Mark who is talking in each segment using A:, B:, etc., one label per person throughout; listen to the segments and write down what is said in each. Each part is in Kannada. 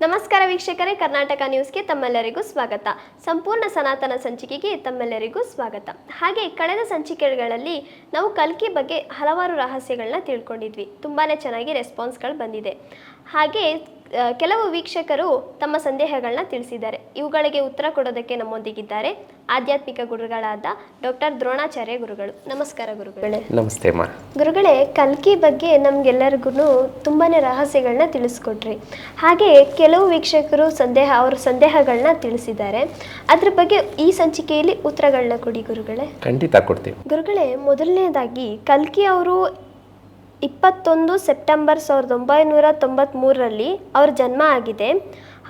A: ನಮಸ್ಕಾರ ವೀಕ್ಷಕರೇ, ಕರ್ನಾಟಕ ನ್ಯೂಸ್ಗೆ ತಮ್ಮೆಲ್ಲರಿಗೂ ಸ್ವಾಗತ. ಸಂಪೂರ್ಣ ಸನಾತನ ಸಂಚಿಕೆಗೆ ತಮ್ಮೆಲ್ಲರಿಗೂ ಸ್ವಾಗತ. ಹಾಗೆ ಕಳೆದ ಸಂಚಿಕೆಗಳಲ್ಲಿ ನಾವು ಕಲ್ಕಿ ಬಗ್ಗೆ ಹಲವಾರು ರಹಸ್ಯಗಳನ್ನ ತಿಳ್ಕೊಂಡಿದ್ವಿ. ತುಂಬಾ ಚೆನ್ನಾಗಿ ರೆಸ್ಪಾನ್ಸ್ಗಳು ಬಂದಿದೆ. ಹಾಗೆ ಕೆಲವು ವೀಕ್ಷಕರು ತಮ್ಮ ಸಂದೇಹಗಳನ್ನ ತಿಳಿಸಿದ್ದಾರೆ. ಇವುಗಳಿಗೆ ಉತ್ತರ ಕೊಡೋದಕ್ಕೆ ನಮ್ಮೊಂದಿಗಿದ್ದಾರೆ ಆಧ್ಯಾತ್ಮಿಕ ಗುರುಗಳಾದ ಡಾಕ್ಟರ್ ದ್ರೋಣಾಚಾರ್ಯ ಗುರುಗಳು. ನಮಸ್ಕಾರ ಗುರುಗಳೇ.
B: ನಮಸ್ತೆ ಮಾ
A: ಗುರುಗಳೇ ಕಲ್ಕಿ ಬಗ್ಗೆ ನಮ್ಗೆಲ್ಲರಿಗೂ ತುಂಬಾನೇ ರಹಸ್ಯಗಳನ್ನ ತಿಳಿಸ್ಕೊಟ್ರಿ. ಹಾಗೆ ಕೆಲವು ವೀಕ್ಷಕರು ಸಂದೇಹ ಅವ್ರ ಸಂದೇಹಗಳನ್ನ ತಿಳಿಸಿದ್ದಾರೆ. ಅದ್ರ ಬಗ್ಗೆ ಈ ಸಂಚಿಕೆಯಲ್ಲಿ ಉತ್ತರಗಳನ್ನ ಕೊಡಿ ಗುರುಗಳೇ.
B: ಖಂಡಿತ ಕೊಡ್ತೀವಿ.
A: ಗುರುಗಳೇ ಮೊದಲನೇದಾಗಿ ಕಲ್ಕಿ ಅವರು ಇಪ್ಪತ್ತೊಂದು ಸೆಪ್ಟೆಂಬರ್ ಸಾವಿರದ ಒಂಬೈನೂರ ತೊಂಬತ್ತ್ಮೂರರಲ್ಲಿ ಅವ್ರ ಜನ್ಮ ಆಗಿದೆ.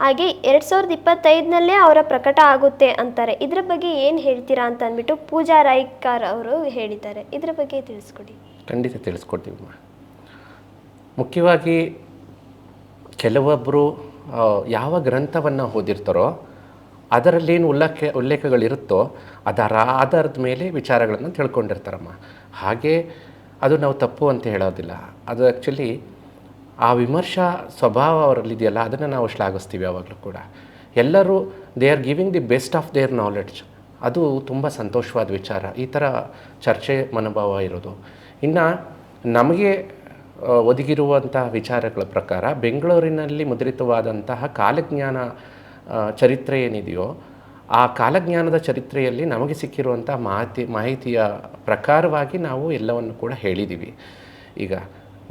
A: ಹಾಗೆ ಎರಡು ಸಾವಿರದ ಇಪ್ಪತ್ತೈದನಲ್ಲೇ ಅವರ ಪ್ರಕಟ ಆಗುತ್ತೆ ಅಂತಾರೆ. ಇದರ ಬಗ್ಗೆ ಏನು ಹೇಳ್ತೀರಾ ಅಂತ ಅಂದ್ಬಿಟ್ಟು ಪೂಜಾ ರಾಯ್ಕರ್ ಅವರು ಹೇಳಿದ್ದಾರೆ. ಇದರ ಬಗ್ಗೆ ತಿಳಿಸ್ಕೊಡಿ.
B: ಖಂಡಿತ ತಿಳಿಸ್ಕೊಡ್ತೀವಿ ಮುಖ್ಯವಾಗಿ ಕೆಲವೊಬ್ಬರು ಯಾವ ಗ್ರಂಥವನ್ನು ಓದಿರ್ತಾರೋ ಅದರಲ್ಲೇನು ಉಲ್ಲೇಖ, ಉಲ್ಲೇಖಗಳಿರುತ್ತೋ ಅದರ ಆಧಾರದ ಮೇಲೆ ವಿಚಾರಗಳನ್ನು ತಿಳ್ಕೊಂಡಿರ್ತಾರಮ್ಮ. ಹಾಗೆ ಅದು ನಾವು ತಪ್ಪು ಅಂತ ಹೇಳೋದಿಲ್ಲ. ಅದು ಆ್ಯಕ್ಚುಲಿ ಆ ವಿಮರ್ಶಾ ಸ್ವಭಾವ ಅವರಲ್ಲಿದೆಯಲ್ಲ, ಅದನ್ನು ನಾವು ಶ್ಲಾಘಿಸ್ತೀವಿ ಯಾವಾಗಲೂ ಕೂಡ. ಎಲ್ಲರೂ they are giving the best of their knowledge ಅದು ತುಂಬ ಸಂತೋಷವಾದ ವಿಚಾರ. ಈ ಥರ ಚರ್ಚೆ ಮನೋಭಾವ ಇರೋದು. ಇನ್ನು ನಮಗೆ ಒದಗಿರುವಂತಹ ವಿಚಾರಗಳ ಪ್ರಕಾರ, ಬೆಂಗಳೂರಿನಲ್ಲಿ ಮುದ್ರಿತವಾದಂತಹ ಕಾಲಜ್ಞಾನ ಚರಿತ್ರೆ ಏನಿದೆಯೋ ಆ ಕಾಲಜ್ಞಾನದ ಚರಿತ್ರೆಯಲ್ಲಿ ನಮಗೆ ಸಿಕ್ಕಿರುವಂಥ ಮಾಹಿತಿ, ಮಾಹಿತಿಯ ಪ್ರಕಾರವಾಗಿ ನಾವು ಎಲ್ಲವನ್ನು ಕೂಡ ಹೇಳಿದ್ದೀವಿ. ಈಗ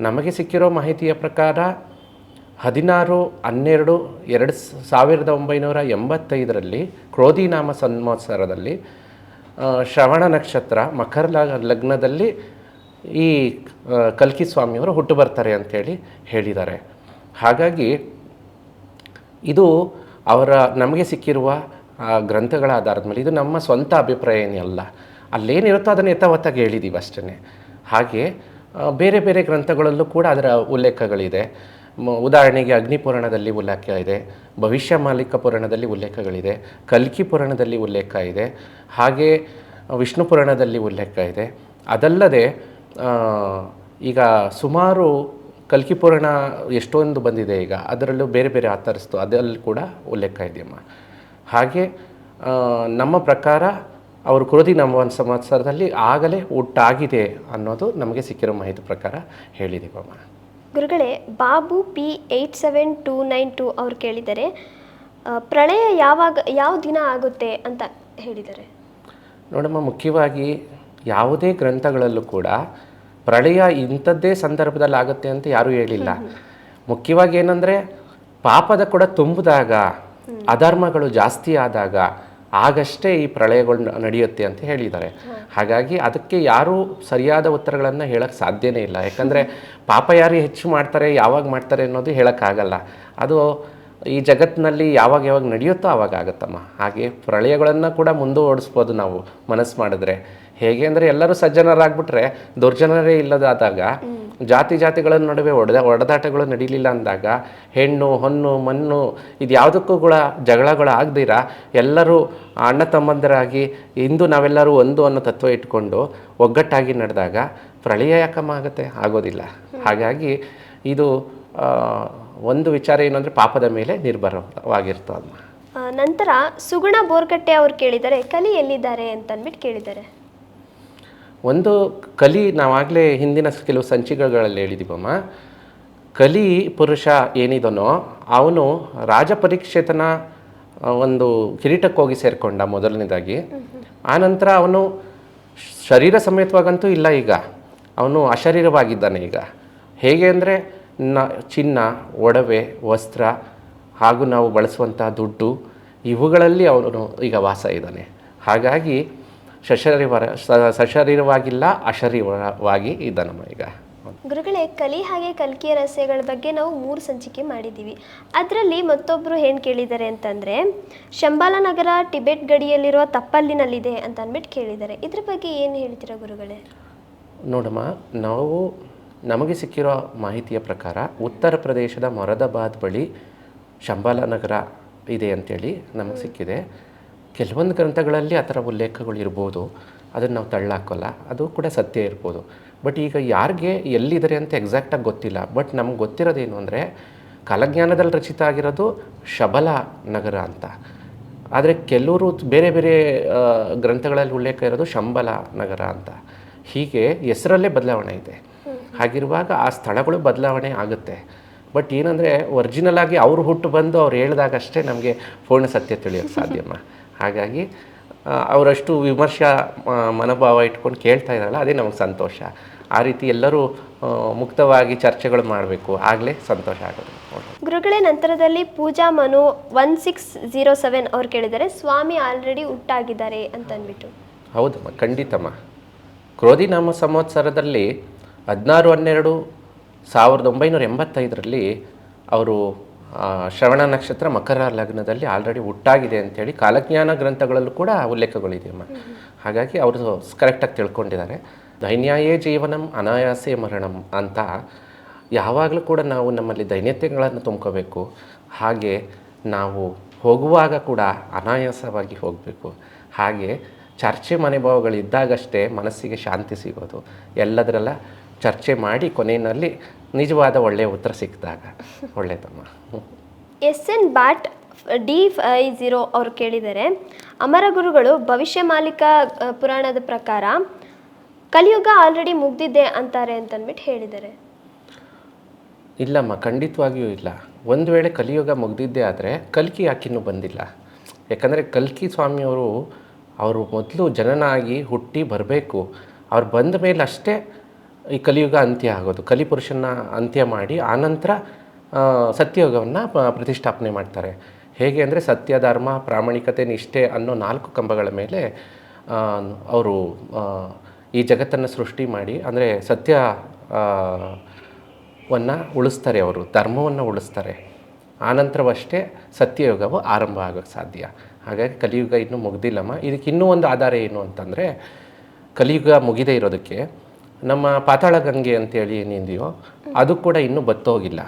B: ನಮಗೆ ಸಿಕ್ಕಿರೋ ಮಾಹಿತಿಯ ಪ್ರಕಾರ ಹದಿನಾರು, ಹನ್ನೆರಡು, ಎರಡು ಸಾವಿರದ ಒಂಬೈನೂರ ಎಂಬತ್ತೈದರಲ್ಲಿ ಕ್ರೋಧಿನಾಮ ಸಂವತ್ಸರದಲ್ಲಿ ಶ್ರವಣ ನಕ್ಷತ್ರ, ಮಕರ ಲಗ್ನದಲ್ಲಿ ಈ ಕಲ್ಕಿ ಸ್ವಾಮಿಯವರು ಹುಟ್ಟು ಬರ್ತಾರೆ ಅಂಥೇಳಿ ಹೇಳಿದ್ದಾರೆ. ಹಾಗಾಗಿ ಇದು ಅವರ, ನಮಗೆ ಸಿಕ್ಕಿರುವ ಆ, ಗ್ರಂಥಗಳ ಆಧಾರದ ಮೇಲೆ ಇದು ನಮ್ಮ ಸ್ವಂತ ಅಭಿಪ್ರಾಯ ಏನಲ್ಲ ಅಲ್ಲೇನಿರುತ್ತೋ ಅದನ್ನು ಯಥಾವತ್ತಾಗಿ ಹೇಳಿದ್ದೀವಿ ಅಷ್ಟೇ ಹಾಗೆ ಬೇರೆ ಬೇರೆ ಗ್ರಂಥಗಳಲ್ಲೂ ಕೂಡ ಅದರ ಉಲ್ಲೇಖಗಳಿದೆ. ಉದಾಹರಣೆಗೆ ಅಗ್ನಿಪುರಾಣದಲ್ಲಿ ಉಲ್ಲೇಖ ಇದೆ ಭವಿಷ್ಯ ಮಾಲಿಕ ಪುರಾಣದಲ್ಲಿ ಉಲ್ಲೇಖಗಳಿದೆ ಕಲ್ಕಿ ಪುರಾಣದಲ್ಲಿ ಉಲ್ಲೇಖ ಇದೆ ಹಾಗೆ ವಿಷ್ಣು ಪುರಾಣದಲ್ಲಿ ಉಲ್ಲೇಖ ಇದೆ. ಅದಲ್ಲದೆ ಈಗ ಸುಮಾರು ಕಲ್ಕಿ ಪುರಾಣ ಎಷ್ಟೊಂದು ಬಂದಿದೆ ಈಗ ಅದರಲ್ಲೂ ಬೇರೆ ಬೇರೆ ಆತರಿಸ್ತು ಅದರಲ್ಲಿ ಕೂಡ ಉಲ್ಲೇಖ ಇದೆಯಮ್ಮ. ಹಾಗೆ ನಮ್ಮ ಪ್ರಕಾರ ಅವರು ಕುರುದಿ ನಮ್ಮ ಸಂವತ್ಸರದಲ್ಲಿ ಆಗಲೇ ಹುಟ್ಟಾಗಿದೆ ಅನ್ನೋದು ನಮಗೆ ಸಿಕ್ಕಿರೋ ಮಾಹಿತಿ ಪ್ರಕಾರ ಹೇಳಿದ್ದೀವಮ್ಮ
A: ಗುರುಗಳೇ Babu P eight seven two nine two ಅವ್ರು ಕೇಳಿದ್ದಾರೆ ಪ್ರಳಯ ಯಾವಾಗ ಯಾವ ದಿನ ಆಗುತ್ತೆ ಅಂತ ಹೇಳಿದ್ದಾರೆ
B: ನೋಡಮ್ಮ ಮುಖ್ಯವಾಗಿ ಯಾವುದೇ ಗ್ರಂಥಗಳಲ್ಲೂ ಕೂಡ ಪ್ರಳಯ ಇಂಥದ್ದೇ ಸಂದರ್ಭದಲ್ಲಿ ಆಗುತ್ತೆ ಅಂತ ಯಾರೂ ಹೇಳಿಲ್ಲ. ಮುಖ್ಯವಾಗಿ ಏನಂದರೆ ಪಾಪದ ಕೂಡ ತುಂಬಿದಾಗ ಅಧರ್ಮಗಳು ಜಾಸ್ತಿ ಆದಾಗ ಆಗಷ್ಟೇ ಈ ಪ್ರಳಯಗಳು ನಡೆಯುತ್ತೆ ಅಂತ ಹೇಳಿದ್ದಾರೆ. ಹಾಗಾಗಿ ಅದಕ್ಕೆ ಯಾರೂ ಸರಿಯಾದ ಉತ್ತರಗಳನ್ನು ಹೇಳಕ್ಕೆ ಸಾಧ್ಯನೇ ಇಲ್ಲ. ಯಾಕಂದರೆ ಪಾಪ ಯಾರು ಹೆಚ್ಚು ಮಾಡ್ತಾರೆ ಯಾವಾಗ ಮಾಡ್ತಾರೆ ಅನ್ನೋದು ಹೇಳೋಕ್ಕಾಗಲ್ಲ. ಅದು ಈ ಜಗತ್ತಿನಲ್ಲಿ ಯಾವಾಗ ಯಾವಾಗ ನಡೆಯುತ್ತೋ ಆವಾಗ ಆಗುತ್ತಮ್ಮ. ಹಾಗೆ ಪ್ರಳಯಗಳನ್ನು ಕೂಡ ಮುಂದುವರಿಸ್ಬೋದು ನಾವು ಮನಸ್ಸು ಮಾಡಿದ್ರೆ. ಹೇಗೆ ಅಂದರೆ ಎಲ್ಲರೂ ಸಜ್ಜನರಾಗ್ಬಿಟ್ರೆ ದುರ್ಜನರೇ ಇಲ್ಲದಾದಾಗ ಜಾತಿ ಜಾತಿಗಳ ನಡುವೆ ಒಡೆದ ಒಡೆದಾಟಗಳು ನಡೀಲಿಲ್ಲ ಅಂದಾಗ ಹೆಣ್ಣು, ಹೊನ್ನು, ಮಣ್ಣು ಇದು ಯಾವುದಕ್ಕೂ ಕೂಡ ಜಗಳಗಳು ಆಗದಿರ ಎಲ್ಲರೂ ಅಣ್ಣ ತಮ್ಮಂದರಾಗಿ ಇಂದು ನಾವೆಲ್ಲರೂ ಒಂದು ಅನ್ನೋ ತತ್ವ ಇಟ್ಕೊಂಡು ಒಗ್ಗಟ್ಟಾಗಿ ನಡೆದಾಗ ಪ್ರಳಯ ಯಾಕಮ್ಮ ಆಗುತ್ತೆ ಆಗೋದಿಲ್ಲ. ಹಾಗಾಗಿ ಇದು ಒಂದು ವಿಚಾರ ಏನು ಅಂದರೆ ಪಾಪದ ಮೇಲೆ ನಿರ್ಭರವಾಗಿರ್ತದಮ್ಮ.
A: ನಂತರ ಸುಗುಣ ಬೋರ್ಕಟ್ಟೆ ಅವ್ರು ಕೇಳಿದರೆ, ಕಲಿ ಎಲ್ಲಿದ್ದಾರೆ ಅಂತ ಅಂದ್ಬಿಟ್ಟು ಕೇಳಿದ್ದಾರೆ.
B: ಒಂದು ಕಲಿ ನಾವಾಗಲೇ ಹಿಂದಿನ ಕೆಲವು ಸಂಚಿಕೆಗಳಲ್ಲಿ ಹೇಳಿದ್ದೀವಮ್ಮ ಕಲಿ ಪುರುಷ ಏನಿದನೋ ಅವನು ರಾಜ ಪರೀಕ್ಷಿತನ ಒಂದು ಕಿರೀಟಕ್ಕೋಗಿ ಸೇರಿಕೊಂಡ ಮೊದಲನೇದಾಗಿ. ಆನಂತರ ಅವನು ಶರೀರ ಸಮೇತವಾಗಂತೂ ಇಲ್ಲ ಈಗ. ಅವನು ಅಶರೀರವಾಗಿದ್ದಾನೆ ಈಗ. ಹೇಗೆ ಅಂದರೆ ನ, ಚಿನ್ನ, ಒಡವೆ, ವಸ್ತ್ರ ಹಾಗೂ ನಾವು ಬಳಸುವಂಥ ದುಡ್ಡು ಇವುಗಳಲ್ಲಿ ಅವನು ಈಗ ವಾಸ ಇದ್ದಾನೆ. ಹಾಗಾಗಿ ಸಶರೀರ ಸಶರೀರವಾಗಿಲ್ಲ ಅಶರೀರವಾಗಿ ಇದ್ದಾನಮ್ಮ ಈಗ.
A: ಗುರುಗಳೇ ಕಲಿ ಹಾಗೆ ಕಲ್ಕಿಯ ರಸ್ಯಗಳ ಬಗ್ಗೆ ನಾವು ಮೂರು ಸಂಚಿಕೆ ಮಾಡಿದ್ದೀವಿ. ಅದರಲ್ಲಿ ಮತ್ತೊಬ್ಬರು ಏನು ಕೇಳಿದ್ದಾರೆ ಅಂತಂದರೆ ಶಂಬಾಲನಗರ ಟಿಬೆಟ್ ಗಡಿಯಲ್ಲಿರುವ ತಪ್ಪಲ್ಲಿನಲ್ಲಿದೆ ಅಂತ ಅಂದ್ಬಿಟ್ಟು ಕೇಳಿದ್ದಾರೆ. ಇದ್ರ ಬಗ್ಗೆ ಏನು ಹೇಳ್ತೀರಾ ಗುರುಗಳೇ?
B: ನೋಡಮ್ಮ ನಾವು ನಮಗೆ ಸಿಕ್ಕಿರೋ ಮಾಹಿತಿಯ ಪ್ರಕಾರ ಉತ್ತರ ಪ್ರದೇಶದ ಮೊರದಾಬಾದ್ ಬಳಿ ಶಂಬಾಲನಗರ ಇದೆ ಅಂತೇಳಿ ನಮಗೆ ಸಿಕ್ಕಿದೆ. ಕೆಲವೊಂದು ಗ್ರಂಥಗಳಲ್ಲಿ ಆ ಥರ ಉಲ್ಲೇಖಗಳು ಇರ್ಬೋದು. ಅದನ್ನು ನಾವು ತಳ್ಳಾಕೋಲ್ಲ. ಅದು ಕೂಡ ಸತ್ಯ ಇರ್ಬೋದು. ಬಟ್ ಈಗ ಯಾರಿಗೆ ಎಲ್ಲಿದ್ದಾರೆ ಅಂತ ಎಕ್ಸಾಕ್ಟಾಗಿ ಗೊತ್ತಿಲ್ಲ. ಬಟ್ ನಮ್ಗೆ ಗೊತ್ತಿರೋದೇನು ಅಂದರೆ, ಕಾಲಜ್ಞಾನದಲ್ಲಿ ರಚಿತ ಆಗಿರೋದು ಶಬಲ ನಗರ ಅಂತ. ಆದರೆ ಕೆಲವರು ಬೇರೆ ಬೇರೆ ಗ್ರಂಥಗಳಲ್ಲಿ ಉಲ್ಲೇಖ ಇರೋದು ಶಂಬಲ ನಗರ ಅಂತ. ಹೀಗೆ ಹೆಸರಲ್ಲೇ ಬದಲಾವಣೆ ಇದೆ. ಹಾಗಿರುವಾಗ ಆ ಸ್ಥಳಗಳು ಬದಲಾವಣೆ ಆಗುತ್ತೆ. ಬಟ್ ಏನಂದರೆ ಒರಿಜಿನಲ್ ಆಗಿ ಅವರು ಹುಟ್ಟು ಬಂದು ಅವ್ರು ಹೇಳಿದಾಗಷ್ಟೇ ನಮಗೆ ಪೂರ್ಣ ಸತ್ಯ ತಿಳಿಯೋಕ್ಕೆ ಸಾಧ್ಯಮ್ಮ. ಹಾಗಾಗಿ ಅವರಷ್ಟು ವಿಮರ್ಶಾ ಮನೋಭಾವ ಇಟ್ಕೊಂಡು ಕೇಳ್ತಾ ಇದ್ದಾರಲ್ಲ ಅದೇ ನಮಗೆ ಸಂತೋಷ. ಆ ರೀತಿ ಎಲ್ಲರೂ ಮುಕ್ತವಾಗಿ ಚರ್ಚೆಗಳು ಮಾಡಬೇಕು. ಆಗಲೇ ಸಂತೋಷ ಆಗುತ್ತೆ
A: ಗುರುಗಳೇ ನಂತರದಲ್ಲಿ Pooja Manu one six zero seven ಅವ್ರು ಕೇಳಿದರೆ ಸ್ವಾಮಿ ಆಲ್ರೆಡಿ ಹುಟ್ಟಾಗಿದ್ದಾರೆ ಅಂತ ಅಂದ್ಬಿಟ್ಟು
B: ಹೌದಮ್ಮ ಖಂಡಿತಮ್ಮ. ಕ್ರೋಧಿನಾಮ ಸಂವತ್ಸರದಲ್ಲಿ ಹದಿನಾರು ಹನ್ನೆರಡು ಸಾವಿರದ ಒಂಬೈನೂರ ಎಂಬತ್ತೈದರಲ್ಲಿ ಅವರು ಶ್ರವಣ ನಕ್ಷತ್ರ ಮಕರ ಲಗ್ನದಲ್ಲಿ ಆಲ್ರೆಡಿ ಹುಟ್ಟಾಗಿದೆ ಅಂತೇಳಿ ಕಾಲಜ್ಞಾನ ಗ್ರಂಥಗಳಲ್ಲೂ ಕೂಡ ಉಲ್ಲೇಖಗಳಿದೆಯಮ್ಮ ಹಾಗಾಗಿ ಅವರು ಕರೆಕ್ಟಾಗಿ ತಿಳ್ಕೊಂಡಿದ್ದಾರೆ. ದೈನ್ಯಾಯೇ ಜೀವನಂ ಅನಾಯಾಸೇ ಮರಣಂ ಅಂತ ಯಾವಾಗಲೂ ಕೂಡ ನಾವು ನಮ್ಮಲ್ಲಿ ದೈನ್ಯತೆಗಳನ್ನು ತುಂಬ್ಕೋಬೇಕು. ಹಾಗೆ ನಾವು ಹೋಗುವಾಗ ಕೂಡ ಅನಾಯಾಸವಾಗಿ ಹೋಗಬೇಕು. ಹಾಗೆ ಚರ್ಚೆ ಮನೆಭಾವಗಳಿದ್ದಾಗಷ್ಟೇ ಮನಸ್ಸಿಗೆ ಶಾಂತಿ ಸಿಗೋದು. ಎಲ್ಲದರೆಲ್ಲ ಚರ್ಚೆ ಮಾಡಿ ಕೊನೆಯಲ್ಲಿ ನಿಜವಾದ ಒಳ್ಳೆಯ ಉತ್ತರ ಸಿಕ್ಕಿದಾಗ ಒಳ್ಳೆಯದಮ್ಮ.
A: S N Bhat D five zero ಅವರು ಕೇಳಿದರೆ ಅಮರ ಗುರುಗಳು ಭವಿಷ್ಯ ಮಾಲೀಕ ಪುರಾಣದ ಪ್ರಕಾರ ಕಲಿಯುಗ ಆಲ್ರೆಡಿ ಮುಗ್ದಿದೆ ಅಂತಾರೆ ಅಂತನ್ಬಿಟ್ಟು ಹೇಳಿದರೆ ಹೇಳಿದ್ದಾರೆ.
B: ಇಲ್ಲಮ್ಮ ಖಂಡಿತವಾಗಿಯೂ ಇಲ್ಲ. ಒಂದು ವೇಳೆ ಕಲಿಯುಗ ಮುಗ್ದಿದ್ದೆ ಆದರೆ ಕಲ್ಕಿ ಯಾಕಿನ್ನೂ ಬಂದಿಲ್ಲ. ಯಾಕಂದರೆ ಕಲ್ಕಿ ಸ್ವಾಮಿಯವರು ಅವರು ಮೊದಲು ಜನನಾಗಿ ಹುಟ್ಟಿ ಬರಬೇಕು. ಅವ್ರು ಬಂದ ಮೇಲೆ ಅಷ್ಟೇ ಈ ಕಲಿಯುಗ ಅಂತ್ಯ ಆಗೋದು. ಕಲಿಪುರುಷನ ಅಂತ್ಯ ಮಾಡಿ ಆನಂತರ ಸತ್ಯಯುಗವನ್ನು ಪ್ರತಿಷ್ಠಾಪನೆ ಮಾಡ್ತಾರೆ. ಹೇಗೆ ಅಂದರೆ ಸತ್ಯ, ಧರ್ಮ, ಪ್ರಾಮಾಣಿಕತೆ, ನಿಷ್ಠೆ ಅನ್ನೋ ನಾಲ್ಕು ಕಂಬಗಳ ಮೇಲೆ ಅವರು ಈ ಜಗತ್ತನ್ನು ಸೃಷ್ಟಿ ಮಾಡಿ ಅಂದರೆ ಸತ್ಯ ವನ್ನ ಉಳಿಸ್ತಾರೆ ಅವರು, ಧರ್ಮವನ್ನು ಉಳಿಸ್ತಾರೆ. ಆನಂತರವಷ್ಟೇ ಸತ್ಯಯುಗವು ಆರಂಭ ಆಗೋಕ್ಕೆ ಸಾಧ್ಯ. ಹಾಗಾಗಿ ಕಲಿಯುಗ ಇನ್ನೂ ಮುಗ್ದಿಲ್ಲಮ್ಮ. ಇದಕ್ಕೆ ಇನ್ನೂ ಒಂದು ಆಧಾರ ಏನು ಅಂತಂದರೆ, ಕಲಿಯುಗ ಮುಗಿದೇ ಇರೋದಕ್ಕೆ ನಮ್ಮ ಪಾತಾಳ ಗಂಗೆ ಅಂತೇಳಿ ಏನಿದೆಯೋ, ಅದು ಕೂಡ ಇನ್ನೂ ಬತ್ತೋಗಿಲ್ಲ.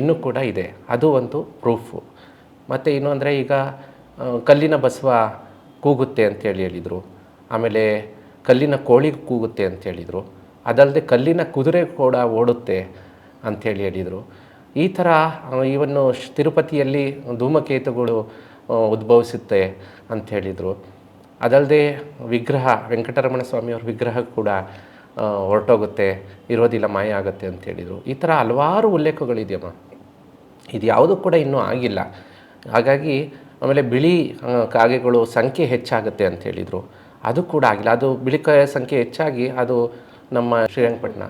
B: ಇನ್ನೂ ಕೂಡ ಇದೆ. ಅದು ಒಂದು ಪ್ರೂಫು ಮತ್ತು ಇನ್ನು ಅಂದರೆ ಈಗ ಕಲ್ಲಿನ ಬಸವ ಕೂಗುತ್ತೆ ಅಂತೇಳಿ ಹೇಳಿದರು. ಆಮೇಲೆ ಕಲ್ಲಿನ ಕೋಳಿ ಕೂಗುತ್ತೆ ಅಂತ ಹೇಳಿದರು ಅದಲ್ಲದೆ ಕಲ್ಲಿನ ಕುದುರೆ ಕೂಡ ಓಡುತ್ತೆ ಅಂಥೇಳಿ ಹೇಳಿದರು. ಈ ಥರ ಇವನ್ನು ತಿರುಪತಿಯಲ್ಲಿ ಧೂಮಕೇತುಗಳು ಉದ್ಭವಿಸುತ್ತೆ ಅಂತ ಹೇಳಿದರು. ಅದಲ್ಲದೆ ವಿಗ್ರಹ, ವೆಂಕಟರಮಣ ಸ್ವಾಮಿಯವ್ರ ವಿಗ್ರಹ ಕೂಡ ಹೊರಟೋಗುತ್ತೆ, ಇರೋದಿಲ್ಲ, ಮಾಯ ಆಗುತ್ತೆ ಅಂತ ಹೇಳಿದರು. ಈ ಥರ ಹಲವಾರು ಉಲ್ಲೇಖಗಳಿದೆಯಮ್ಮ. ಇದು ಯಾವುದೂ ಕೂಡ ಇನ್ನೂ ಆಗಿಲ್ಲ. ಹಾಗಾಗಿ ಆಮೇಲೆ ಬಿಳಿ ಕಾಗೆಗಳು ಸಂಖ್ಯೆ ಹೆಚ್ಚಾಗುತ್ತೆ ಅಂತ ಹೇಳಿದರು. ಅದು ಕೂಡ ಆಗಿಲ್ಲ. ಅದು ಬಿಳಿ ಕಾಯ ಸಂಖ್ಯೆ ಹೆಚ್ಚಾಗಿ ಅದು ನಮ್ಮ ಶ್ರೀರಂಗಪಟ್ಟಣ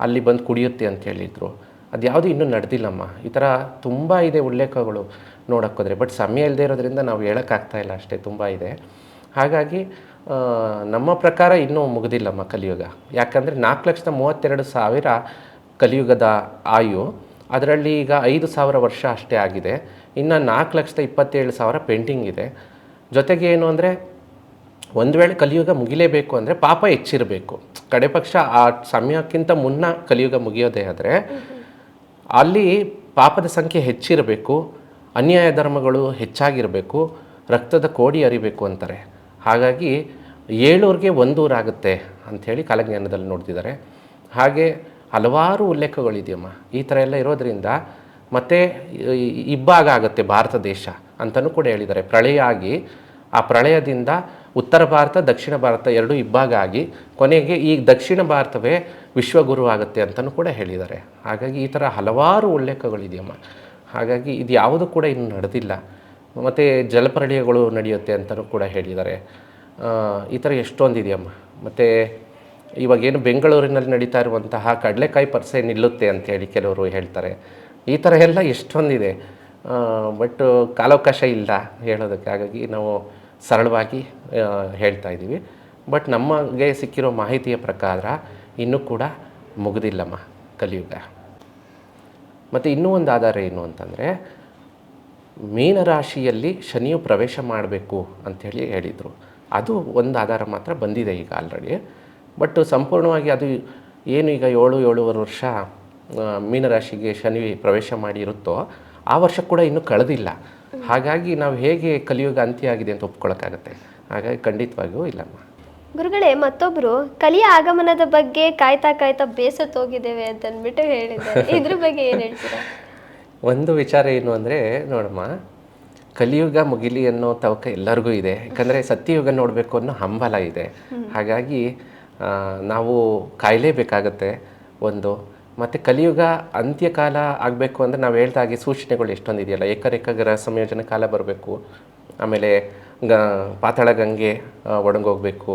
B: ಅಲ್ಲಿ ಬಂದು ಕುಡಿಯುತ್ತೆ ಅಂತ ಹೇಳಿದರು. ಅದು ಯಾವುದು ಇನ್ನೂ ನಡೆದಿಲ್ಲಮ್ಮ. ಈ ಥರ ತುಂಬ ಇದೆ ಉಲ್ಲೇಖಗಳು ನೋಡೋಕ್ಕೋದ್ರೆ. ಬಟ್ ಸಮಯ ಇಲ್ಲದೆ ಇರೋದ್ರಿಂದ ನಾವು ಹೇಳೋಕ್ಕಾಗ್ತಾಯಿಲ್ಲ ಅಷ್ಟೇ ತುಂಬ ಇದೆ. ಹಾಗಾಗಿ ನಮ್ಮ ಪ್ರಕಾರ ಇನ್ನೂ ಮುಗಿದಿಲ್ಲಮ್ಮ ಕಲಿಯುಗ. ಯಾಕಂದರೆ ನಾಲ್ಕು ಲಕ್ಷದ ಮೂವತ್ತೆರಡು ಸಾವಿರ ಕಲಿಯುಗದ ಆಯು, ಅದರಲ್ಲಿ ಈಗ ಐದು ಸಾವಿರ ವರ್ಷ ಅಷ್ಟೇ ಆಗಿದೆ. ಇನ್ನು ನಾಲ್ಕು ಲಕ್ಷದ ಇಪ್ಪತ್ತೇಳು ಸಾವಿರ ಪೇಂಟಿಂಗ್ ಇದೆ. ಜೊತೆಗೆ ಏನು ಅಂದರೆ, ಒಂದು ವೇಳೆ ಕಲಿಯುಗ ಮುಗಿಲೇಬೇಕು ಅಂದರೆ ಪಾಪ ಹೆಚ್ಚಿರಬೇಕು. ಕಡೆ ಪಕ್ಷ ಆ ಸಮಯಕ್ಕಿಂತ ಮುನ್ನ ಕಲಿಯುಗ ಮುಗಿಯೋದೇ ಆದರೆ, ಅಲ್ಲಿ ಪಾಪದ ಸಂಖ್ಯೆ ಹೆಚ್ಚಿರಬೇಕು, ಅನ್ಯಾಯ ಧರ್ಮಗಳು ಹೆಚ್ಚಾಗಿರಬೇಕು, ರಕ್ತದ ಕೋಡಿ ಅರಿಬೇಕು ಅಂತಾರೆ. ಹಾಗಾಗಿ ಏಳೂರಿಗೆ ಒಂದೂರಾಗುತ್ತೆ ಅಂಥೇಳಿ ಕಾಲಜ್ಞಾನದಲ್ಲಿ ನೋಡ್ತಿದ್ದಾರೆ. ಹಾಗೆ ಹಲವಾರು ಉಲ್ಲೇಖಗಳಿದೆಯಮ್ಮ. ಈ ಥರ ಎಲ್ಲ ಇರೋದರಿಂದ ಮತ್ತು ಇಬ್ಬಾಗ ಆಗುತ್ತೆ ಭಾರತ ದೇಶ ಅಂತಲೂ ಕೂಡ ಹೇಳಿದ್ದಾರೆ. ಪ್ರಳಯ ಆಗಿ ಆ ಪ್ರಳಯದಿಂದ ಉತ್ತರ ಭಾರತ, ದಕ್ಷಿಣ ಭಾರತ ಎರಡೂ ಇಬ್ಬಾಗ ಆಗಿ ಕೊನೆಗೆ ಈ ದಕ್ಷಿಣ ಭಾರತವೇ ವಿಶ್ವಗುರು ಆಗುತ್ತೆ ಅಂತಲೂ ಕೂಡ ಹೇಳಿದ್ದಾರೆ. ಹಾಗಾಗಿ ಈ ಥರ ಹಲವಾರು ಉಲ್ಲೇಖಗಳಿದೆಯಮ್ಮ. ಹಾಗಾಗಿ ಇದು ಯಾವುದು ಕೂಡ ಇನ್ನು ನಡೆದಿಲ್ಲ. ಮತ್ತು ಜಲಪ್ರಳಯಗಳು ನಡೆಯುತ್ತೆ ಅಂತಲೂ ಕೂಡ ಹೇಳಿದ್ದಾರೆ. ಈ ಥರ ಎಷ್ಟೊಂದಿದೆಯಮ್ಮ? ಮತ್ತು ಇವಾಗೇನು ಬೆಂಗಳೂರಿನಲ್ಲಿ ನಡೀತಾ ಇರುವಂತಹ ಕಡಲೆಕಾಯಿ ಪರಿಸೆ ನಿಲ್ಲುತ್ತೆ ಅಂತೇಳಿ ಕೆಲವರು ಹೇಳ್ತಾರೆ. ಈ ಥರ ಎಲ್ಲ ಎಷ್ಟೊಂದಿದೆ. ಬಟ್ ಕಾಲಾವಕಾಶ ಇಲ್ಲ ಹೇಳೋದಕ್ಕೆ. ಹಾಗಾಗಿ ನಾವು ಸರಳವಾಗಿ ಹೇಳ್ತಾ ಇದ್ದೀವಿ. ಬಟ್ ನಮಗೆ ಸಿಕ್ಕಿರೋ ಮಾಹಿತಿಯ ಪ್ರಕಾರ ಇನ್ನೂ ಕೂಡ ಮುಗಿದಿಲ್ಲಮ್ಮ ಕಲಿಯುಗ. ಮತ್ತು ಇನ್ನೂ ಒಂದು ಆಧಾರ ಏನು ಅಂತಂದರೆ ಮೀನರಾಶಿಯಲ್ಲಿ ಶನಿಯು ಪ್ರವೇಶ ಮಾಡಬೇಕು ಅಂಥೇಳಿ ಹೇಳಿದರು. ಅದು ಒಂದು ಆಧಾರ ಮಾತ್ರ ಬಂದಿದೆ ಈಗ ಆಲ್ರೆಡಿ ಬಟ್ ಸಂಪೂರ್ಣವಾಗಿ ಅದು ಏನು ಈಗ ಏಳು, ಏಳುವರೆ ವರ್ಷ ಮೀನರಾಶಿಗೆ ಶನಿ ಪ್ರವೇಶ ಮಾಡಿರುತ್ತೋ ಆ ವರ್ಷ ಕೂಡ ಇನ್ನೂ ಕಳೆದಿಲ್ಲ. ಹಾಗಾಗಿ ನಾವು ಹೇಗೆ ಕಲಿಯುಗ ಅಂತ್ಯ ಆಗಿದೆ ಅಂತ ಒಪ್ಕೊಳ್ಳೋಕ್ಕಾಗತ್ತೆ ಹಾಗಾಗಿ ಖಂಡಿತವಾಗಿಯೂ ಇಲ್ಲಮ್ಮ.
A: ಗುರುಗಳೇ, ಮತ್ತೊಬ್ರು ಕಲಿಯ ಆಗಮನದ ಬಗ್ಗೆ ಕಾಯ್ತಾ ಕಾಯ್ತಾ ಬೇಸತ್ತು ಹೋಗಿದ್ದೇವೆ ಅಂತ ಅಂದ್ಬಿಟ್ಟು ಹೇಳಿದ್ದಾರೆ. ಇದ್ರ ಬಗ್ಗೆ ಏನು ಹೇಳ್ತೀರಾ?
B: ಒಂದು ವಿಚಾರ ಏನು ಅಂದರೆ ನೋಡಮ್ಮ ಕಲಿಯುಗ ಮುಗಿಲಿ ಅನ್ನೋ ತವಕ ಎಲ್ಲರಿಗೂ ಇದೆ. ಯಾಕಂದರೆ ಸತ್ಯಯುಗ ನೋಡಬೇಕು ಅನ್ನೋ ಹಂಬಲ ಇದೆ. ಹಾಗಾಗಿ ನಾವು ಕಾಯಲೇಬೇಕಾಗತ್ತೆ ಒಂದು. ಮತ್ತು ಕಲಿಯುಗ ಅಂತ್ಯಕಾಲ ಆಗಬೇಕು ಅಂದರೆ ನಾವು ಹೇಳ್ದ ಹಾಗೆ ಸೂಚನೆಗಳು ಎಷ್ಟೊಂದು ಇದೆಯಲ್ಲ. ಏಕರೇಕ ಗ್ರಹ ಸಂಯೋಜನೆ ಕಾಲ ಬರಬೇಕು. ಆಮೇಲೆ ಗ ಪಾತಾಳ ಗಂಗೆ ಒಣಗೋಗ್ಬೇಕು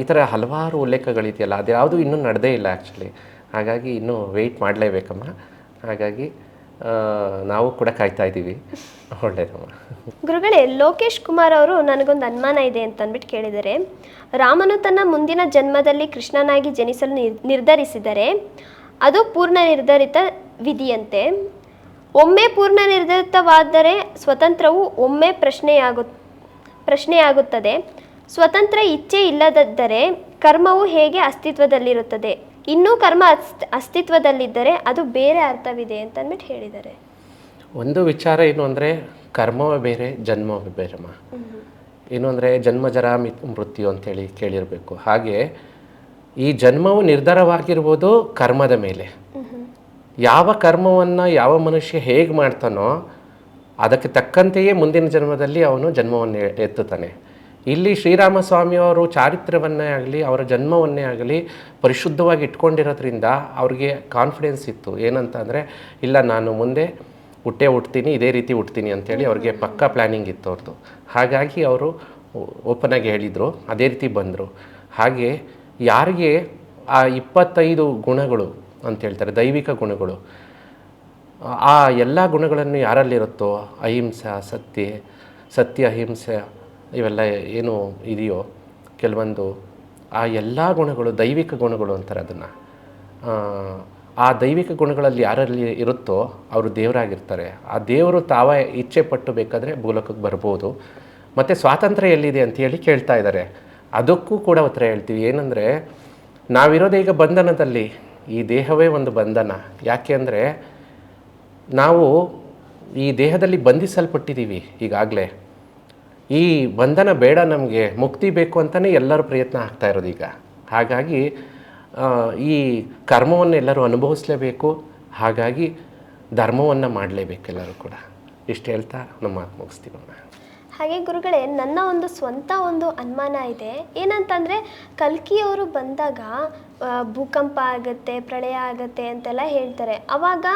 B: ಈ ಥರ ಹಲವಾರು ಉಲ್ಲೇಖಗಳಿದೆಯಲ್ಲ. ಅದ್ಯಾವುದು ಇನ್ನೂ ನಡೆದೇ ಇಲ್ಲ ಆ್ಯಕ್ಚುಲಿ ಹಾಗಾಗಿ ಇನ್ನೂ ವೆಯ್ಟ್ ಮಾಡಲೇಬೇಕಮ್ಮ. ಹಾಗಾಗಿ ನಾವು ಕೂಡ ಕಾಯ್ತಾ ಇದ್ದೀವಿ. ಒಳ್ಳೆಯದಮ್ಮ
A: ಗುರುಗಳೇ, ಲೋಕೇಶ್ ಕುಮಾರ್ ಅವರು ನನಗೊಂದು ಅನುಮಾನ ಇದೆ ಅಂತ ಅಂದ್ಬಿಟ್ಟು ಕೇಳಿದರೆ ರಾಮನು ತನ್ನ ಮುಂದಿನ ಜನ್ಮದಲ್ಲಿ ಕೃಷ್ಣನಾಗಿ ಜನಿಸಲು ನಿರ್, ನಿರ್ಧರಿಸಿದರೆ ಅದು ಪೂರ್ಣ ನಿರ್ಧರಿತ ವಿಧಿಯಂತೆ. ಒಮ್ಮೆ ಪೂರ್ಣ ನಿರ್ಧರಿತವಾದರೆ ಸ್ವತಂತ್ರವು ಒಮ್ಮೆ ಪ್ರಶ್ನೆಯಾಗು, ಪ್ರಶ್ನೆಯಾಗುತ್ತದೆ. ಸ್ವತಂತ್ರ ಇಚ್ಛೆ ಇಲ್ಲದಿದ್ದರೆ ಕರ್ಮವು ಹೇಗೆ ಅಸ್ತಿತ್ವದಲ್ಲಿರುತ್ತದೆ? ಇನ್ನೂ ಕರ್ಮ ಅಸ್ತ್ ಅಸ್ತಿತ್ವದಲ್ಲಿದ್ದರೆ ಅದು ಬೇರೆ ಅರ್ಥವಿದೆ ಅಂತ ಅಂದ್ಬಿಟ್ಟು ಹೇಳಿದ್ದಾರೆ.
B: ಒಂದು ವಿಚಾರ ಏನು ಅಂದರೆ ಕರ್ಮವೇ ಬೇರೆ ಜನ್ಮವೇ ಬೇರೆಮ್ಮ ಏನು ಅಂದರೆ ಜನ್ಮ ಜರ ಮಿತ್ ಮೃತ್ಯು ಅಂತೇಳಿ ಕೇಳಿರಬೇಕು. ಹಾಗೆ ಈ ಜನ್ಮವು ನಿರ್ಧಾರವಾಗಿರ್ಬೋದು ಕರ್ಮದ ಮೇಲೆ. ಯಾವ ಕರ್ಮವನ್ನು ಯಾವ ಮನುಷ್ಯ ಹೇಗೆ ಮಾಡ್ತಾನೋ ಅದಕ್ಕೆ ತಕ್ಕಂತೆಯೇ ಮುಂದಿನ ಜನ್ಮದಲ್ಲಿ ಅವನು ಜನ್ಮವನ್ನು ಎತ್ತುತ್ತಾನೆ. ಇಲ್ಲಿ ಶ್ರೀರಾಮ ಸ್ವಾಮಿಯವರು ಚಾರಿತ್ರ್ಯವನ್ನೇ ಆಗಲಿ, ಅವರ ಜನ್ಮವನ್ನೇ ಆಗಲಿ ಪರಿಶುದ್ಧವಾಗಿ ಇಟ್ಕೊಂಡಿರೋದ್ರಿಂದ ಅವ್ರಿಗೆ ಕಾನ್ಫಿಡೆನ್ಸ್ ಇತ್ತು. ಏನಂತ ಇಲ್ಲ, ನಾನು ಮುಂದೆ ಹುಟ್ಟೆ ಹುಟ್ತೀನಿ, ಇದೇ ರೀತಿ ಹುಟ್ತೀನಿ ಅಂತೇಳಿ ಅವ್ರಿಗೆ ಪಕ್ಕಾ ಪ್ಲ್ಯಾನಿಂಗ್ ಇತ್ತು ಅವ್ರದ್ದು ಹಾಗಾಗಿ ಅವರು ಓಪನ್ ಆಗಿ ಹೇಳಿದರು, ಅದೇ ರೀತಿ ಬಂದರು. ಹಾಗೆ ಯಾರಿಗೆ ಆ ಇಪ್ಪತ್ತೈದು ಗುಣಗಳು ಅಂತ ಹೇಳ್ತಾರೆ, ದೈವಿಕ ಗುಣಗಳು, ಆ ಎಲ್ಲ ಗುಣಗಳನ್ನು ಯಾರಲ್ಲಿರುತ್ತೋ, ಅಹಿಂಸೆ ಸತ್ಯ ಸತ್ಯ, ಅಹಿಂಸೆ ಇವೆಲ್ಲ ಏನು ಇದೆಯೋ ಕೆಲವೊಂದು ಆ ಎಲ್ಲ ಗುಣಗಳು, ದೈವಿಕ ಗುಣಗಳು ಅಂತಾರೆ ಅದನ್ನು. ಆ ದೈವಿಕ ಗುಣಗಳಲ್ಲಿ ಯಾರಲ್ಲಿ ಇರುತ್ತೋ ಅವರು ದೇವರಾಗಿರ್ತಾರೆ. ಆ ದೇವರು ತಾವೇ ಇಚ್ಛೆ ಪಟ್ಟು ಬೇಕಾದರೆ ಭೂಲೋಕಕ್ಕೆ ಬರ್ಬೋದು. ಮತ್ತು ಸ್ವಾತಂತ್ರ್ಯ ಎಲ್ಲಿದೆ ಅಂತೇಳಿ ಕೇಳ್ತಾ ಇದ್ದಾರೆ. ಅದಕ್ಕೂ ಕೂಡ ಉತ್ತರ ಹೇಳ್ತೀವಿ. ಏನಂದರೆ, ನಾವಿರೋದೇ ಈಗ ಬಂಧನದಲ್ಲಿ. ಈ ದೇಹವೇ ಒಂದು ಬಂಧನ. ಯಾಕೆ ಅಂದರೆ, ನಾವು ಈ ದೇಹದಲ್ಲಿ ಬಂಧಿಸಲ್ಪಟ್ಟಿದ್ದೀವಿ ಈಗಾಗಲೇ. ಈ ಬಂಧನ ಬೇಡ ನಮಗೆ, ಮುಕ್ತಿ ಬೇಕು ಅಂತಲೇ ಎಲ್ಲರೂ ಪ್ರಯತ್ನ ಆಗ್ತಾ ಇರೋದು ಈಗ. ಹಾಗಾಗಿ ಈ ಕರ್ಮವನ್ನು ಎಲ್ಲರೂ ಅನುಭವಿಸಲೇಬೇಕು. ಹಾಗಾಗಿ ಧರ್ಮವನ್ನು ಮಾಡಲೇಬೇಕು ಎಲ್ಲರೂ ಕೂಡ. ಇಷ್ಟು ಹೇಳ್ತಾ ನಮ್ಮ ಮಾತು ಮುಗಿಸ್ತೀವಮ್ಮ
A: ಹಾಗೆ ಗುರುಗಳೇ ನನ್ನ ಒಂದು ಸ್ವಂತ ಒಂದು ಅನುಮಾನ ಇದೆ. ಏನಂತಂದರೆ ಕಲ್ಕಿಯವರು ಬಂದಾಗ ಭೂಕಂಪ ಆಗುತ್ತೆ ಪ್ರಳಯ ಆಗುತ್ತೆ ಅಂತೆಲ್ಲ ಹೇಳ್ತಾರೆ. ಅವಾಗ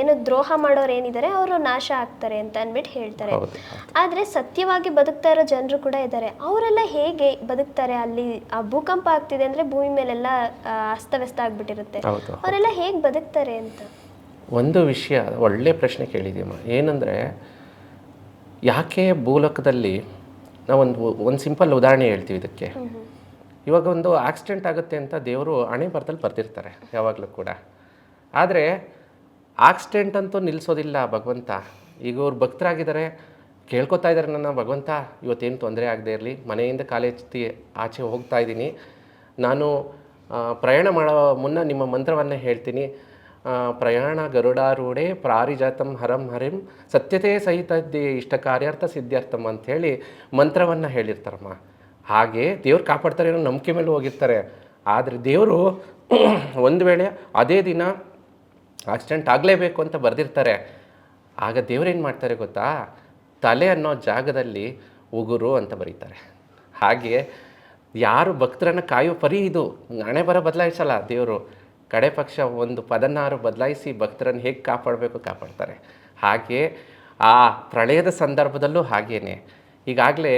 A: ಏನು ದ್ರೋಹ ಮಾಡೋರು ಏನಿದ್ದಾರೆ ಅವರು ನಾಶ ಆಗ್ತಾರೆ ಅಂತ ಅಂದ್ಬಿಟ್ಟು ಹೇಳ್ತಾರೆ. ಆದರೆ ಸತ್ಯವಾಗಿ ಬದುಕ್ತಾ ಇರೋ ಜನರು ಕೂಡ ಇದ್ದಾರೆ ಅವರೆಲ್ಲ ಹೇಗೆ ಬದುಕ್ತಾರೆ ಅಲ್ಲಿ? ಆ ಭೂಕಂಪ ಆಗ್ತಿದೆ ಅಂದರೆ ಭೂಮಿ ಮೇಲೆಲ್ಲ ಅಸ್ತವ್ಯಸ್ತ ಆಗ್ಬಿಟ್ಟಿರುತ್ತೆ. ಅವರೆಲ್ಲ ಹೇಗೆ ಬದುಕ್ತಾರೆ ಅಂತ?
B: ಒಂದು ವಿಷಯ ಒಳ್ಳೆ ಪ್ರಶ್ನೆ ಕೇಳಿದ್ದೀಮ್ಮ ಏನಂದರೆ ಯಾಕೆ ಭೂಲೋಕದಲ್ಲಿ ನಾವೊಂದು ಒಂದು ಸಿಂಪಲ್ ಉದಾಹರಣೆ ಹೇಳ್ತೀವಿ ಇದಕ್ಕೆ. ಇವಾಗ ಒಂದು ಆಕ್ಸಿಡೆಂಟ್ ಆಗುತ್ತೆ ಅಂತ ದೇವರು ಹಣೆ ಬರದಲ್ಲಿ ಬರ್ತಿರ್ತಾರೆ ಯಾವಾಗಲೂ ಕೂಡ. ಆದರೆ ಆಕ್ಸಿಡೆಂಟ್ ಅಂತೂ ನಿಲ್ಲಿಸೋದಿಲ್ಲ ಭಗವಂತ. ಈಗ ಅವ್ರು ಭಕ್ತರಾಗಿದ್ದಾರೆ ಕೇಳ್ಕೊತಾ ಇದ್ದಾರೆ ನನ್ನ ಭಗವಂತ ಇವತ್ತೇನು ತೊಂದರೆ ಆಗದೆ ಇರಲಿ ಮನೆಯಿಂದ ಕಾಲೇಜ್ ಆಚೆ ಹೋಗ್ತಾ ಇದ್ದೀನಿ. ನಾನು ಪ್ರಯಾಣ ಮಾಡೋ ಮುನ್ನ ನಿಮ್ಮ ಮಂತ್ರವನ್ನು ಹೇಳ್ತೀನಿ. ಪ್ರಯಾಣ ಗರುಡಾರೂಢೆ ಪ್ರಾರಿಜಾತಂ ಹರಂ ಹರಿಂ ಸತ್ಯತೆ ಸಹಿತ ಇಷ್ಟ ಕಾರ್ಯಾರ್ಥ ಸಿದ್ಧಾರ್ಥಂ ಅಂಥೇಳಿ ಮಂತ್ರವನ್ನು ಹೇಳಿರ್ತಾರಮ್ಮ. ಹಾಗೆ ದೇವ್ರು ಕಾಪಾಡ್ತಾರೆ ಏನೋ ನಂಬಿಕೆ ಮೇಲೆ ಹೋಗಿರ್ತಾರೆ. ಆದರೆ ದೇವರು ಒಂದು ವೇಳೆ ಅದೇ ದಿನ ಆಕ್ಸಿಡೆಂಟ್ ಆಗಲೇಬೇಕು ಅಂತ ಬರೆದಿರ್ತಾರೆ. ಆಗ ದೇವ್ರೇನು ಮಾಡ್ತಾರೆ ಗೊತ್ತಾ? ತಲೆ ಅನ್ನೋ ಜಾಗದಲ್ಲಿ ಉಗುರು ಅಂತ ಬರೀತಾರೆ. ಹಾಗೆ ಯಾರು ಭಕ್ತರನ್ನು ಕಾಯೋ ಪರಿ ಇದು. ಹಣೆ ಬರ ಬದಲಾಯಿಸಲ್ಲ ದೇವರು. ಕಡೆ ಪಕ್ಷ ಒಂದು ಪದನಾರು ಬದಲಾಯಿಸಿ ಭಕ್ತರನ್ನು ಹೇಗೆ ಕಾಪಾಡಬೇಕು ಕಾಪಾಡ್ತಾರೆ. ಹಾಗೆ ಆ ಪ್ರಳಯದ ಸಂದರ್ಭದಲ್ಲೂ ಹಾಗೇನೆ. ಈಗಾಗಲೇ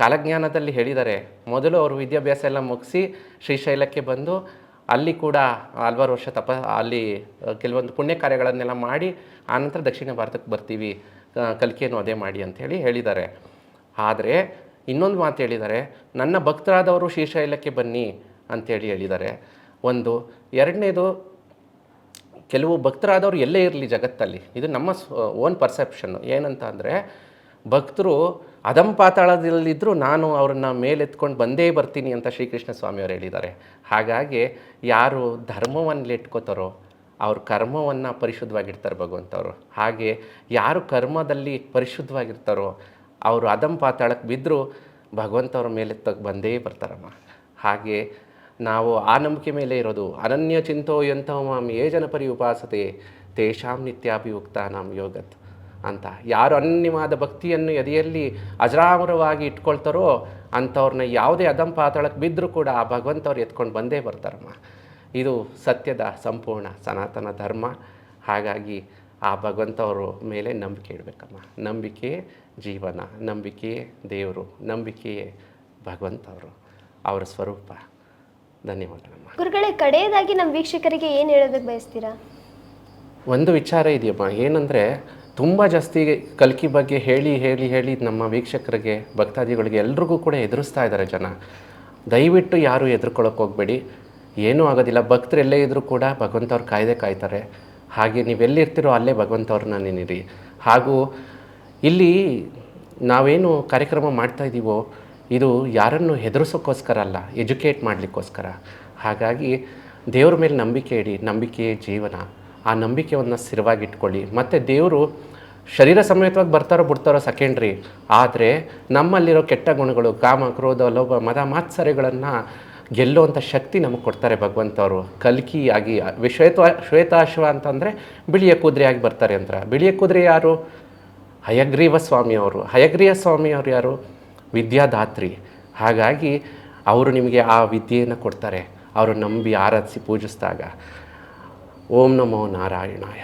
B: ಕಾಲಜ್ಞಾನದಲ್ಲಿ ಹೇಳಿದ್ದಾರೆ ಮೊದಲು ಅವರು ವಿದ್ಯಾಭ್ಯಾಸ ಎಲ್ಲ ಮುಗಿಸಿ ಶ್ರೀಶೈಲಕ್ಕೆ ಬಂದು ಅಲ್ಲಿ ಕೂಡ ಹಲ್ವಾರು ವರ್ಷ ತಪ ಅಲ್ಲಿ ಕೆಲವೊಂದು ಪುಣ್ಯ ಕಾರ್ಯಗಳನ್ನೆಲ್ಲ ಮಾಡಿ ಆನಂತರ ದಕ್ಷಿಣ ಭಾರತಕ್ಕೆ ಬರ್ತೀವಿ ಕಲಿಕೆಯನ್ನು ಅದೇ ಮಾಡಿ ಅಂಥೇಳಿ ಹೇಳಿದ್ದಾರೆ. ಆದರೆ ಇನ್ನೊಂದು ಮಾತು ಹೇಳಿದ್ದಾರೆ, ನನ್ನ ಭಕ್ತರಾದವರು ಶ್ರೀಶೈಲಕ್ಕೆ ಬನ್ನಿ ಅಂಥೇಳಿ ಹೇಳಿದ್ದಾರೆ. ಒಂದು. ಎರಡನೇದು, ಕೆಲವು ಭಕ್ತರಾದವರು ಎಲ್ಲೇ ಇರಲಿ ಜಗತ್ತಲ್ಲಿ. ಇದು ನಮ್ಮ ಓನ್ ಪರ್ಸೆಪ್ಷನ್ನು ಏನಂತ ಅಂದರೆ ಭಕ್ತರು ಅಧಂಪಾತಾಳದಲ್ಲಿದ್ದರೂ ನಾನು ಅವ್ರನ್ನ ಮೇಲೆತ್ಕೊಂಡು ಬಂದೇ ಬರ್ತೀನಿ ಅಂತ ಶ್ರೀಕೃಷ್ಣ ಸ್ವಾಮಿಯವರು ಹೇಳಿದ್ದಾರೆ. ಹಾಗಾಗಿ ಯಾರು ಧರ್ಮವನ್ನು ಇಟ್ಕೋತಾರೋ ಅವ್ರ ಕರ್ಮವನ್ನು ಪರಿಶುದ್ಧವಾಗಿರ್ತಾರೆ ಭಗವಂತವರು. ಹಾಗೆ ಯಾರು ಕರ್ಮದಲ್ಲಿ ಪರಿಶುದ್ಧವಾಗಿರ್ತಾರೋ, ಅವರು ಅಧಂಪಾತಾಳಕ್ಕೆ ಬಿದ್ದರೂ ಭಗವಂತವ್ರ ಮೇಲೆತ್ತಕ್ಕೆ ಬಂದೇ ಬರ್ತಾರಮ್ಮ. ಹಾಗೆ ನಾವು ಆ ನಂಬಿಕೆ ಮೇಲೆ ಇರೋದು. ಅನನ್ಯ ಚಿಂತೋ ಎಂಥ ಮಾಂ ಏ ಜನಪರಿ ಉಪಾಸತೆ, ತೇಷಾಂ ನಿತ್ಯಾಭಿಯುಕ್ತ ನಮ್ಮ ಯೋಗತ್ ಅಂತ. ಯಾರು ಅನನ್ಯವಾದ ಭಕ್ತಿಯನ್ನು ಎದೆಯಲ್ಲಿ ಅಜರಾಮರವಾಗಿ ಇಟ್ಕೊಳ್ತಾರೋ ಅಂಥವ್ರನ್ನ ಯಾವುದೇ ಅದಂ ಪಾತಾಳಕ್ಕೆ ಬಿದ್ದರೂ ಕೂಡ ಆ ಭಗವಂತವ್ರು ಎತ್ಕೊಂಡು ಬಂದೇ ಬರ್ತಾರಮ್ಮ. ಇದು ಸತ್ಯದ ಸಂಪೂರ್ಣ ಸನಾತನ ಧರ್ಮ. ಹಾಗಾಗಿ ಆ ಭಗವಂತವ್ರ ಮೇಲೆ ನಂಬಿಕೆ ಇಡಬೇಕಮ್ಮ. ನಂಬಿಕೆ ಜೀವನ ನಂಬಿಕೆಯೇ ದೇವರು, ನಂಬಿಕೆಯೇ ಭಗವಂತವರು ಅವರ ಸ್ವರೂಪ. ಧನ್ಯವಾದಗಳಮ್ಮ
A: ಗುರುಗಳೇ ಕಡೆಯದಾಗಿ ನಮ್ಮ ವೀಕ್ಷಕರಿಗೆ ಏನು ಹೇಳೋದಕ್ಕೆ ಬಯಸ್ತೀರಾ?
B: ಒಂದು ವಿಚಾರ ಇದೆಯಪ್ಪ ಏನಂದರೆ ತುಂಬ ಜಾಸ್ತಿ ಕಲ್ಕಿ ಬಗ್ಗೆ ಹೇಳಿ ಹೇಳಿ ಹೇಳಿ ನಮ್ಮ ವೀಕ್ಷಕರಿಗೆ ಭಕ್ತಾದಿಗಳಿಗೆ ಎಲ್ರಿಗೂ ಕೂಡ ಎದುರಿಸ್ತಾ ಇದ್ದಾರೆ ಜನ. ದಯವಿಟ್ಟು ಯಾರೂ ಎದುರ್ಕೊಳ್ಳೋಕೆ ಹೋಗಬೇಡಿ. ಏನೂ ಆಗೋದಿಲ್ಲ ಭಕ್ತರು ಎಲ್ಲೇ ಇದ್ದರೂ ಕೂಡ ಭಗವಂತವ್ರ ಕಾಯ್ದೆ ಕಾಯ್ತಾರೆ. ಹಾಗೆ ನೀವೆಲ್ಲಿರ್ತೀರೋ ಅಲ್ಲೇ ಭಗವಂತವ್ರನ್ನ ನೆನೀರಿ. ಹಾಗೂ ಇಲ್ಲಿ ನಾವೇನು ಕಾರ್ಯಕ್ರಮ ಮಾಡ್ತಾ ಇದ್ದೀವೋ ಇದು ಯಾರನ್ನು ಹೆದರಿಸೋಕ್ಕೋಸ್ಕರ ಅಲ್ಲ ಎಜುಕೇಟ್ ಮಾಡಲಿಕ್ಕೋಸ್ಕರ. ಹಾಗಾಗಿ ದೇವ್ರ ಮೇಲೆ ನಂಬಿಕೆ ಇಡಿ, ನಂಬಿಕೆಯೇ ಜೀವನ. ಆ ನಂಬಿಕೆಯನ್ನು ಸ್ಥಿರವಾಗಿಟ್ಕೊಳ್ಳಿ. ಮತ್ತು ದೇವರು ಶರೀರ ಸಮೇತವಾಗಿ ಬರ್ತಾರೋ ಬಿಡ್ತಾರೋ ಸೆಕೆಂಡ್ರಿ ಆದರೆ ನಮ್ಮಲ್ಲಿರೋ ಕೆಟ್ಟ ಗುಣಗಳು, ಕಾಮ, ಕ್ರೋಧ, ಲೋಭ, ಮದ, ಮಾತ್ಸರ್ಯಗಳನ್ನು ಗೆಲ್ಲುವಂಥ ಶಕ್ತಿ ನಮಗೆ ಕೊಡ್ತಾರೆ ಭಗವಂತವರು. ಕಲ್ಕಿಯಾಗಿ, ಶ್ವೇತ, ಶ್ವೇತಾಶ್ವ ಅಂತಂದರೆ ಬಿಳಿಯ ಕುದುರೆಯಾಗಿ ಬರ್ತಾರೆ ಅಂತ ಬಿಳಿಯ ಕುದುರೆ ಯಾರು? ಹಯಗ್ರೀವ ಸ್ವಾಮಿಯವರು. ಹಯಗ್ರೀವ ಸ್ವಾಮಿಯವರು ಯಾರು? ವಿದ್ಯಾದಾತ್ರಿ. ಹಾಗಾಗಿ ಅವರು ನಿಮಗೆ ಆ ವಿದ್ಯೆಯನ್ನು ಕೊಡ್ತಾರೆ. ಅವರು ನಂಬಿ ಆರಾಧಿಸಿ ಪೂಜಿಸಿದಾಗ. ಓಂ ನಮೋ ನಾರಾಯಣಾಯ.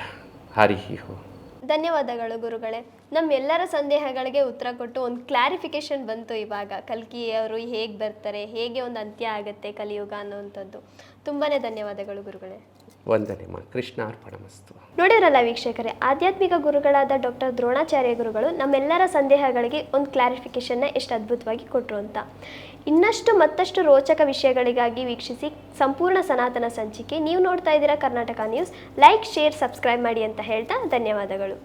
B: ಹರಿ ಹೋ
A: ಧನ್ಯವಾದಗಳು ಗುರುಗಳೇ. ನಮ್ಮೆಲ್ಲರ ಸಂದೇಹಗಳಿಗೆ ಉತ್ತರ ಕೊಟ್ಟು ಒಂದು ಕ್ಲಾರಿಫಿಕೇಶನ್ ಬಂತು ಇವಾಗ. ಕಲ್ಕಿಯವರು ಹೇಗೆ ಬರ್ತಾರೆ, ಹೇಗೆ ಒಂದು ಅಂತ್ಯ ಆಗುತ್ತೆ ಕಲಿಯುಗ ಅನ್ನೋವಂಥದ್ದು. ತುಂಬಾ ಧನ್ಯವಾದಗಳು ಗುರುಗಳೇ.
B: ವಂದನೆಮ್ಮ ಮಾ, ಕೃಷ್ಣಾರ್ಪಣಮಸ್ತು.
A: ನೋಡಿರಲ್ಲ ವೀಕ್ಷಕರೇ, ಆಧ್ಯಾತ್ಮಿಕ ಗುರುಗಳಾದ ಡಾಕ್ಟರ್ ದ್ರೋಣಾಚಾರ್ಯ ಗುರುಗಳು ನಮ್ಮೆಲ್ಲರ ಸಂದೇಹಗಳಿಗೆ ಒಂದು ಕ್ಲಾರಿಫಿಕೇಶನ್ನ ಎಷ್ಟು ಅದ್ಭುತವಾಗಿ ಕೊಟ್ಟರು ಅಂತ. ಇನ್ನಷ್ಟು ಮತ್ತಷ್ಟು ರೋಚಕ ವಿಷಯಗಳಿಗಾಗಿ ವೀಕ್ಷಿಸಿ ಸಂಪೂರ್ಣ ಸನಾತನ ಸಂಚಿಕೆ. ನೀವು ನೋಡ್ತಾ ಇದ್ದೀರಾ Karnataka news. Like share subscribe ಮಾಡಿ ಅಂತ ಹೇಳ್ತಾ ಧನ್ಯವಾದಗಳು.